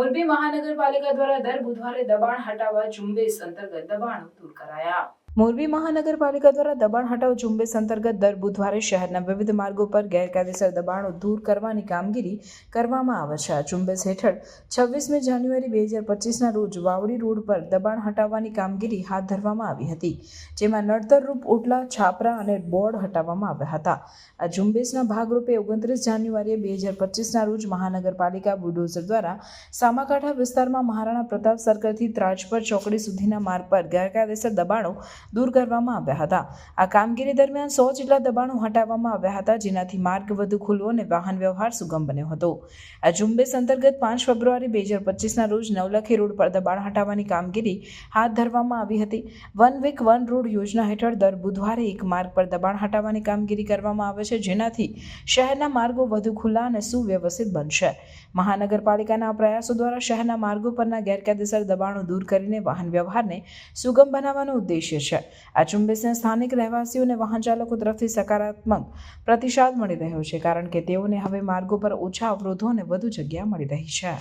મોરબી મહાનગરપાલિકા દ્વારા દર બુધવારે દબાણ હટાવવા ઝુંબેશ અંતર્ગત દબાણો દૂર કરાયા. મોરબી મહાનગરપાલિકા દ્વારા દબાણ હટાવ ઝુંબેશ અંતર્ગત દર બુધવારે શહેરના વિવિધ માર્ગો પર ગેરકાયદેસર દબાણો દૂર કરવાની કામગીરી કરવામાં આવે છે. આ ઝુંબેશ હેઠળ છવ્વીસમી જાન્યુઆરી બે હજાર પચીસના રોજ વાવડી રોડ પર દબાણ હટાવવાની કામગીરી હાથ ધરવામાં આવી હતી, જેમાં નડતરરૂપ ઓટલા, છાપરા અને બોર્ડ હટાવવામાં આવ્યા હતા. આ ઝુંબેશના ભાગરૂપે ઓગણત્રીસ જાન્યુઆરીએ બે હજાર પચીસના રોજ મહાનગરપાલિકા બુલડોઝર દ્વારા સામાકાંઠા વિસ્તારમાં મહારાણા પ્રતાપ સર્કલથી ત્રાજપર ચોકડી સુધીના માર્ગ પર ગેરકાયદેસર દબાણો દૂર કરવામાં આવ્યા હતા. આ કામગીરી દરમિયાન સો જેટલા દબાણો હટાવવામાં આવ્યા હતા, જેનાથી માર્ગ વધુ ખુલ્લો અને વાહન વ્યવહાર સુગમ બન્યો હતો. આ ઝુંબેશ અંતર્ગત પાંચ ફેબ્રુઆરી બે હજાર પચીસના રોજ નવલખી રોડ પર દબાણ હટાવવાની કામગીરી હાથ ધરવામાં આવી હતી. વન વીક વન રોડ યોજના હેઠળ દર બુધવારે એક માર્ગ પર દબાણ હટાવવાની કામગીરી કરવામાં આવે છે, જેનાથી શહેરના માર્ગો વધુ ખુલ્લા અને સુવ્યવસ્થિત બનશે. મહાનગરપાલિકાના પ્રયાસો દ્વારા શહેરના માર્ગો પરના ગેરકાયદેસર દબાણો દૂર કરીને વાહન વ્યવહારને સુગમ બનાવવાનો ઉદ્દેશ્ય છે. આ ઝુંબેશને સ્થાનિક રહેવાસીઓ અને વાહન ચાલકો તરફથી સકારાત્મક પ્રતિસાદ મળી રહ્યો છે, કારણ કે તેઓને હવે માર્ગો પર ઓછા અવરોધો અને વધુ જગ્યા મળી રહી છે.